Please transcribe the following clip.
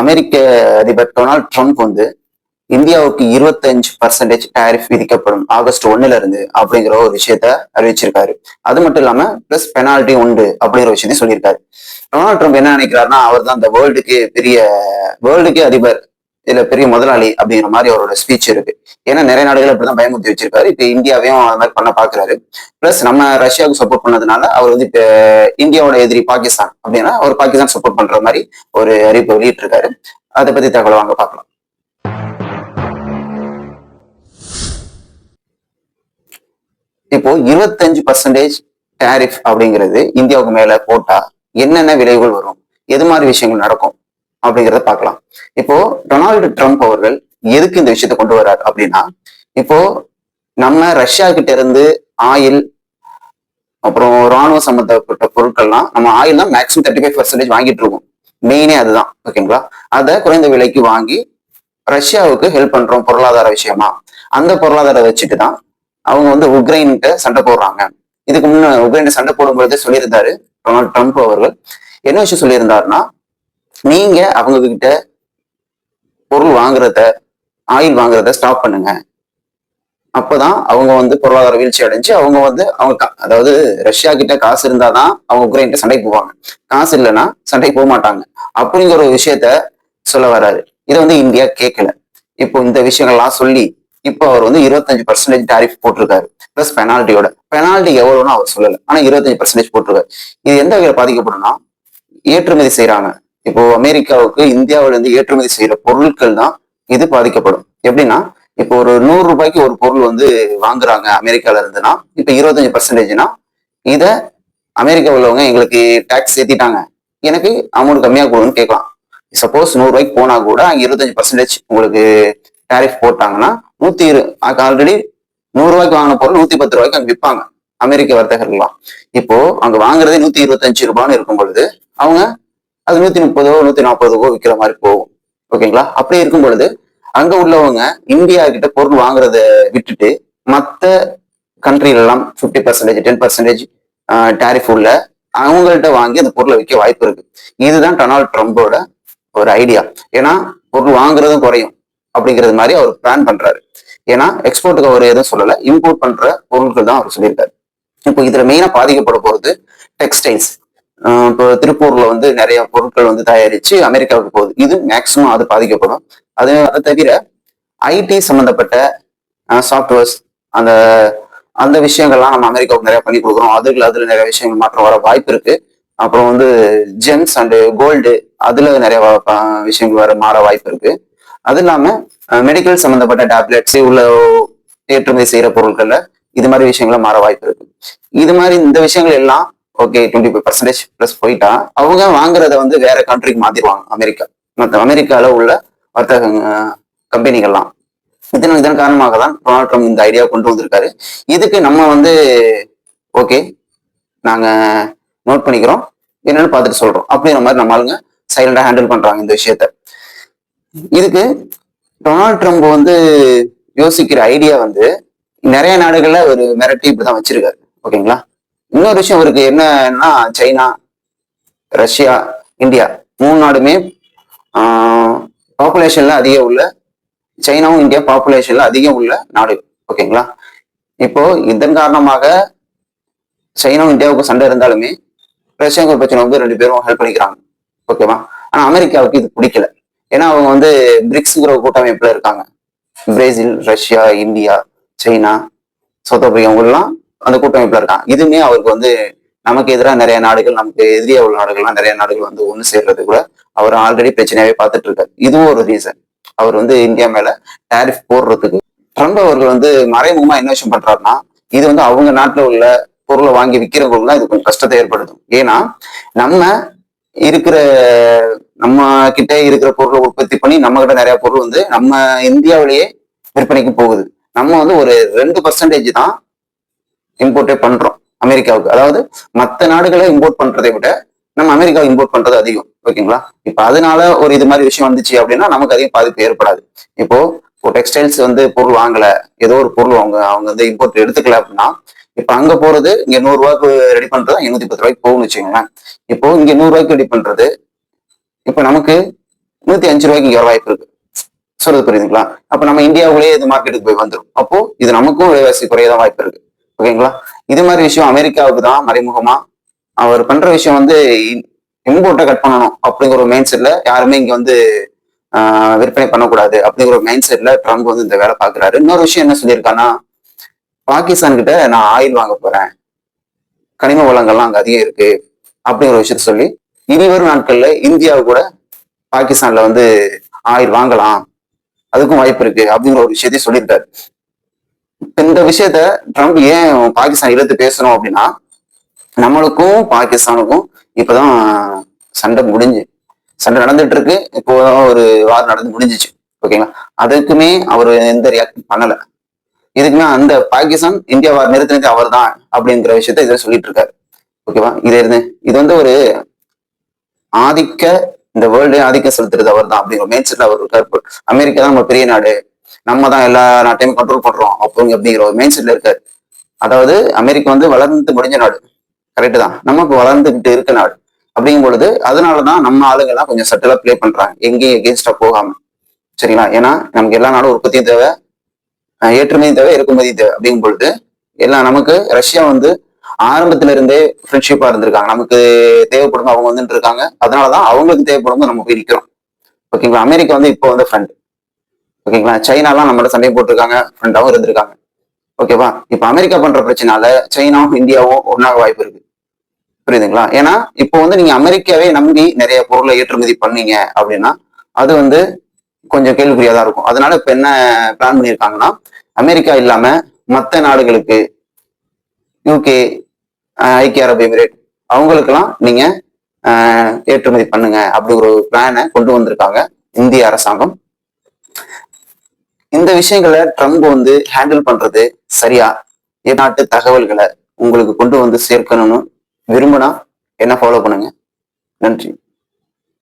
அமெரிக்க அதிபர் Donald Trump வந்து இந்தியாவுக்கு இருபத்தஞ்சு பர்சன்டேஜ் டேரிஃப் விதிக்கப்படும் ஆகஸ்ட் ஒன்னுல இருந்து அப்படிங்கிற ஒரு விஷயத்த அறிவிச்சிருக்காரு. அது மட்டும் இல்லாம பிளஸ் பெனால்டி உண்டு அப்படிங்கிற விஷயத்தையும் சொல்லியிருக்காரு. டொனால்ட் ட்ரம்ப் என்ன நினைக்கிறாருன்னா அவர் தான் இந்த வேர்ல்டுக்கு பெரிய வேர்ல்டுக்கே அதிபர் இதுல பெரிய முதலாளி அப்படிங்கிற மாதிரி அவரோட ஸ்பீச் இருக்கு. ஏன்னா நிறைய நாடுகள் இப்படிதான் பயமுறுத்தி வச்சிருக்காரு இப்ப இந்தியாவையும் அது மாதிரி பண்ண பாக்குறாரு. பிளஸ் நம்ம ரஷ்யாவுக்கு சப்போர்ட் பண்ணதுனால அவர் வந்து இப்ப இந்தியாவோட எதிரி பாகிஸ்தான் அப்படின்னா அவர் பாகிஸ்தான் சப்போர்ட் பண்ற மாதிரி ஒரு அறிவிப்பு வெளியிட்டிருக்காரு. அதை பத்தி தகவல் வாங்க பார்க்கலாம். இப்போ இருபத்தஞ்சு பர்சன்டேஜ் டேரிஃப் அப்படிங்கிறது இந்தியாவுக்கு மேல போட்டா என்னென்ன விளைவுகள் வரும்? எது மாதிரி விஷயங்கள் நடக்கும்? அப்படிங்கிறத பார்க்கலாம். இப்போ டொனால்டு ட்ரம்ப் அவர்கள் எதுக்கு இந்த விஷயத்த கொண்டு வர்றாரு அப்படின்னா இப்போ நம்ம ரஷ்யா கிட்ட இருந்து ஆயில் அப்புறம் ராணுவ சம்பந்தப்பட்ட பொருட்கள்லாம் நம்ம ஆயில் தான் மேக்ஸிமம் தேர்ட்டி ஃபைவ் பர்சன்டேஜ் வாங்கிட்டு இருக்கோம். மெயினே அதுதான் ஓகேங்களா அதை குறைந்த விலைக்கு வாங்கி ரஷ்யாவுக்கு ஹெல்ப் பண்றோம் பொருளாதார விஷயமா. அந்த பொருளாதாரம் வச்சுட்டு தான் அவங்க வந்து உக்ரைன்கிட்ட சண்டை போடுறாங்க. இதுக்கு முன்ன உக்ரைன் சண்டை போடும்பொழுதே சொல்லியிருந்தாரு டொனால்ட் ட்ரம்ப் அவர்கள். என்ன விஷயம் சொல்லியிருந்தாருன்னா நீங்க அவங்க கிட்ட பொருள் வாங்குறத ஆயில் வாங்குறத ஸ்டாப் பண்ணுங்க. அப்பதான் அவங்க வந்து பொருளாதார வீழ்ச்சி அடைஞ்சு அவங்க வந்து அவங்க அதாவது ரஷ்யா கிட்ட காசு இருந்தாதான் அவங்க உக்ரைன்கிட்ட சண்டைக்கு போவாங்க. காசு இல்லைன்னா சண்டைக்கு போக மாட்டாங்க. அப்படிங்கிற ஒரு விஷயத்த சொல்ல வராரு. இதை வந்து இந்தியா கேட்கல. இப்போ இந்த விஷயங்கள்லாம் சொல்லி இப்போ அவர் வந்து இருபத்தஞ்சு பர்சன்டேஜ் டாரிஃப் போட்டிருக்காரு. பிளஸ் பெனால்ட்டியோட பெனால்ட்டி எவ்வளோன்னு அவர் சொல்லலை. ஆனால் இருபத்தஞ்சு பர்சன்டேஜ் போட்டிருக்காரு. இது எந்த வகையில் பாதிக்கப்படும்னா ஏற்றுமதி செய்யறாங்க இப்போ அமெரிக்காவுக்கு இந்தியாவிலேருந்து ஏற்றுமதி செய்யற பொருட்கள் தான் இது பாதிக்கப்படும். எப்படின்னா இப்போ ஒரு நூறு ரூபாய்க்கு ஒரு பொருள் வந்து வாங்குறாங்க அமெரிக்கால இருந்துன்னா இப்ப இருபத்தஞ்சு பர்சன்டேஜ்னா இத அமெரிக்கா உள்ளவங்க எங்களுக்கு டாக்ஸ் ஏத்திட்டாங்க. எனக்கு அமௌண்ட் கம்மியா கொடுன்னு கேட்கலாம். சப்போஸ் நூறு ரூபாய்க்கு போனா கூட அங்கே இருபத்தஞ்சு பர்சன்டேஜ் உங்களுக்கு டேரிஃப் போட்டாங்கன்னா நூத்தி இரு ஆல்ரெடி நூறு ரூபாய்க்கு வாங்கின பொருள் நூத்தி பத்து ரூபாய்க்கு அங்க விற்பாங்க அமெரிக்க வர்த்தகர்கள்லாம். இப்போ அங்க வாங்குறதே நூத்தி இருபத்தஞ்சு ரூபான்னு இருக்கும் பொழுது அவங்க அது நூத்தி முப்பதோ நூத்தி நாற்பதுக்கோ விற்கிற மாதிரி போகும். ஓகேங்களா அப்படி இருக்கும் பொழுது அங்க உள்ளவங்க இந்தியா கிட்ட பொருள் வாங்குறத விட்டுட்டு மத்த கண்ட்ரில எல்லாம் fifty percentage ten percentage tariff உள்ள அவங்கள்ட்ட வாங்கி அந்த பொருளை விற்க வாய்ப்பு இருக்கு. இதுதான் டொனால்ட் ட்ரம்போட ஒரு ஐடியா ஏன்னா பொருள் வாங்குறதும் குறையும் அப்படிங்கிறது மாதிரி அவர் பிளான் பண்றாரு. ஏன்னா எக்ஸ்போர்ட்டுக்கு அவர் எதுவும் சொல்லல. இம்போர்ட் பண்ற பொருட்கள் தான் அவர் சொல்லியிருக்காரு. இப்போ இதுல மெயினா பாதிக்கப்பட போறது டெக்ஸ்டைல்ஸ் இப்போ திருப்பூர்ல வந்து நிறைய பொருட்கள் வந்து தயாரிச்சு அமெரிக்காவுக்கு போகுது. இது மேக்சிமம் அது பாதிக்கப்படும். அது அதை தவிர ஐடி சம்பந்தப்பட்ட சாஃப்ட்வேர்ஸ் அந்த அந்த விஷயங்கள்லாம் நம்ம அமெரிக்காவுக்கு நிறைய பண்ணி கொடுக்குறோம். அதுல அதுல நிறைய விஷயங்கள் மாற்றம் வர வாய்ப்பு இருக்கு. அப்புறம் வந்து ஜெம்ஸ் அண்டு கோல்டு அதுல நிறைய விஷயங்கள் வர மாற வாய்ப்பு இருக்கு. அது இல்லாம மெடிக்கல் சம்பந்தப்பட்ட டேப்லெட்ஸ் உள்ள ஏற்றுமதி செய்யற பொருட்கள்ல இது மாதிரி விஷயங்களும் மாற வாய்ப்பு இருக்கு. இது மாதிரி இந்த விஷயங்கள் எல்லாம் okay twenty five percentage plus போயிட்டா அவங்க வாங்குறத வந்து வேற கண்ட்ரிக்கு மாத்திடுவாங்க அமெரிக்கா. மற்ற அமெரிக்காவில் உள்ள வர்த்தக கம்பெனிகள்லாம். இதன் இதன் காரணமாக தான் டொனால்ட் ட்ரம்ப் இந்த ஐடியா கொண்டு வந்திருக்காரு. இதுக்கு நம்ம வந்து ஓகே நாங்க நோட் பண்ணிக்கிறோம். என்னன்னு பார்த்துட்டு சொல்றோம். அப்படிங்கிற மாதிரி நம்ம ஆளுங்க சைலண்டா ஹேண்டில் பண்றாங்க இந்த விஷயத்த. இதுக்கு டொனால்ட் ட்ரம்ப் வந்து யோசிக்கிற ஐடியா வந்து நிறைய நாடுகள்ல ஒரு மிரட்டி இப்படிதான் வச்சிருக்காரு. ஓகேங்களா இன்னொரு விஷயம் இருக்கு என்னன்னா சைனா ரஷ்யா இந்தியா மூணு நாடுமே பாப்புலேஷன்ல அதிகம் உள்ள சைனாவும் இந்தியா பாப்புலேஷன்ல அதிகம் உள்ள நாடு. ஓகேங்களா? இப்போ இதன் காரணமாக சைனாவும் இந்தியாவுக்கு சண்டை இருந்தாலுமே ரஷ்யாவுக்கு ஒரு பிரச்சனை வந்து ரெண்டு பேரும் ஹெல்ப் பண்ணிக்கிறாங்க. ஓகேவா? ஆனா அமெரிக்காவுக்கு இது பிடிக்கல. ஏன்னா அவங்க வந்து பிரிக்ஸ்ங்கிற கூட்டமைப்புல இருக்காங்க. Brazil Russia India China South Africa இவங்கெல்லாம் அந்த கூட்டமைப்புல இருக்கான். இதுவுமே அவருக்கு வந்து நமக்கு எதிராக நிறைய நாடுகள் நமக்கு எதிரியா உள்ள நாடுகள்லாம் நிறைய நாடுகள் வந்து ஒன்று சேர்றது கூட அவர் ஆல்ரெடி பிரச்சனையாவே பார்த்துட்டு இருக்காரு. இதுவும் ஒரு ரீசன் அவர் வந்து இந்தியா மேல டாரிஃப் போடுறதுக்கு. ட்ரம்ப் அவர்கள் வந்து மறைமுகமா என்ன விஷயம் பண்றாருன்னா இது வந்து அவங்க நாட்டுல உள்ள பொருளை வாங்கி விற்கிறவங்களுக்கு தான் இது கொஞ்சம் கஷ்டத்தை ஏற்படுத்தும். ஏன்னா நம்ம இருக்கிற நம்ம கிட்ட இருக்கிற பொருளை உற்பத்தி பண்ணி நம்ம கிட்ட நிறைய பொருள் வந்து நம்ம இந்தியாவிலேயே விற்பனைக்கு போகுது. நம்ம வந்து ஒரு ரெண்டு பர்சன்டேஜ் தான் இம்போர்ட்டே பண்றோம் அமெரிக்காவுக்கு. அதாவது மற்ற நாடுகளை இம்போர்ட் பண்றதை விட நம்ம அமெரிக்காவை இம்போர்ட் பண்றது அதிகம். ஓகேங்களா? இப்ப அதனால ஒரு இது மாதிரி விஷயம் வந்துச்சு அப்படின்னா நமக்கு அதிகம் பாதிப்பு ஏற்படாது. இப்போ இப்போ டெக்ஸ்டைல்ஸ் வந்து பொருள் வாங்கல ஏதோ ஒரு பொருள் அவங்க அவங்க வந்து இம்போர்ட் எடுத்துக்கல அப்படின்னா இப்ப அங்க போறது இங்க நூறு ரூபாய்க்கு ரெடி பண்றது எண்ணூத்தி பத்து ரூபாய்க்கு போகும்னு வச்சுக்கோங்களேன். இப்போ இங்க நூறு ரூபாய்க்கு ரெடி பண்றது இப்ப நமக்கு நூத்தி அஞ்சு ரூபாய்க்கு இங்க வர வாய்ப்பு இருக்கு. சொல்றது புரியுதுங்களா? அப்ப நம்ம இந்தியாவுலயே இது மார்க்கெட்டுக்கு போய் வந்துடும் அப்போ இது நமக்கும் விலைவாசி குறையதான் வாய்ப்பு இருக்கு. ஓகேங்களா? இது மாதிரி விஷயம் அமெரிக்காவுக்கு தான் மறைமுகமா. அவர் பண்ற விஷயம் வந்து இம்போர்ட்டை கட் பண்ணணும் அப்படிங்கிற ஒரு மைண்ட் செட்ல யாருமே இங்க வந்து ஆஹ் விற்பனை பண்ணக்கூடாது அப்படிங்கிற ஒரு மைண்ட் செட்ல ட்ரம்ப் வந்து இந்த வேலை பாக்குறாரு இன்னொரு விஷயம் என்ன சொல்லியிருக்கான்னா பாகிஸ்தான் கிட்ட நான் ஆயில் வாங்க போறேன். கனிம வளங்கள்லாம் அங்க அதிகம் இருக்கு அப்படிங்கிற விஷயத்த சொல்லி இனிவரும் நாட்கள்ல இந்தியாவு கூட பாகிஸ்தான்ல வந்து ஆயில் வாங்கலாம். அதுக்கும் வாய்ப்பு இருக்கு அப்படிங்கிற ஒரு விஷயத்தையும் சொல்லியிருக்காரு. இந்த விஷயத்த ட்ரம்ப் ஏன் பாகிஸ்தான் இழுத்து பேசணும் அப்படின்னா நம்மளுக்கும் பாகிஸ்தானுக்கும் இப்பதான் சண்டை முடிஞ்சு சண்டை நடந்துட்டு இருக்கு இப்போ ஒரு வாரம் நடந்து முடிஞ்சிச்சு. ஓகேங்களா அதுக்குமே அவர் எந்த ரியாக்ட் பண்ணல. இதுக்குமே அந்த பாகிஸ்தான் இந்தியா வார் நிறுத்தினது அவர் தான் அப்படிங்கிற விஷயத்த இதை சொல்லிட்டு இருக்காரு ஓகேவா இது இருந்து இது வந்து ஒரு ஆதிக்க இந்த வேர்ல்டு ஆதிக்கம் செலுத்துறது அவர் தான் அப்படிங்கிற மைண்ட் செட்ல அவர் இருக்காரு. அமெரிக்கா தான் நம்ம பெரிய நாடு. நம்ம தான் எல்லா நாட்டையும் கண்ட்ரோல் பண்றோம். அப்போ அப்படிங்கிற ஒரு மைண்ட் செட்ல இருக்காரு அதாவது அமெரிக்கா வந்து வளர்ந்து முடிஞ்ச நாடு. கரெக்டு தான். நம்ம இப்போ வளர்ந்துகிட்டு இருக்க நாடு. அப்படிங்கும் பொழுது அதனாலதான் நம்ம ஆளுங்க எல்லாம் கொஞ்சம் சட்டலா ப்ளே பண்றாங்க. எங்கேயும் எகேன்ஸ்டா போகாம. சரிங்களா? ஏன்னா நமக்கு எல்லா நாடும் உற்பத்தியும் தேவை. ஏற்றுமதி ஏற்றுமதியும் தேவை இறக்குமதியும் தேவை. அப்படிங்கும் பொழுது எல்லாம் நமக்கு ரஷ்யா வந்து ஆரம்பத்துல இருந்தே ஃப்ரெண்ட்ஷிப்பா இருந்திருக்காங்க. நமக்கு தேவைப்படும் அவங்க வந்துட்டு இருக்காங்க. அதனாலதான் அவங்களுக்கு தேவைப்படும் நம்ம போய் நிக்கிறோம். ஓகேங்களா? அமெரிக்கா வந்து இப்போ வந்து ஃப்ரெண்ட் ஓகேங்களா? சைனாலாம் நம்மளோட சண்டை போட்டிருக்காங்க ஃப்ரெண்டாகவும் இருந்திருக்காங்க. ஓகேவா? இப்ப அமெரிக்கா பண்ற பிரச்சனால சைனாவும் இந்தியாவும் ஒன்னாக வாய்ப்பு இருக்கு. புரியுதுங்களா? ஏன்னா இப்போ வந்து நீங்க அமெரிக்காவே நம்பி நிறைய பொருளை ஏற்றுமதி பண்ணீங்க அப்படின்னா அது வந்து கொஞ்சம் கேள்விக்குறியா தான் இருக்கும். அதனால இப்ப என்ன பிளான் பண்ணியிருக்காங்கன்னா அமெரிக்கா இல்லாம மற்ற நாடுகளுக்கு யூகே ஐக்கிய அரபு எமிரேட் அவங்களுக்கெல்லாம் நீங்க ஆஹ், ஏற்றுமதி பண்ணுங்க அப்படி ஒரு பிளானை கொண்டு வந்திருக்காங்க இந்திய அரசாங்கம். இந்த விஷயங்களை ட்ரம்ப் வந்து ஹேண்டில் பண்றது சரியா? நாட்டு தகவல்களை உங்களுக்கு கொண்டு வந்து சேர்க்கணும்னு விரும்பினா என்ன ஃபாலோ பண்ணுங்க? நன்றி.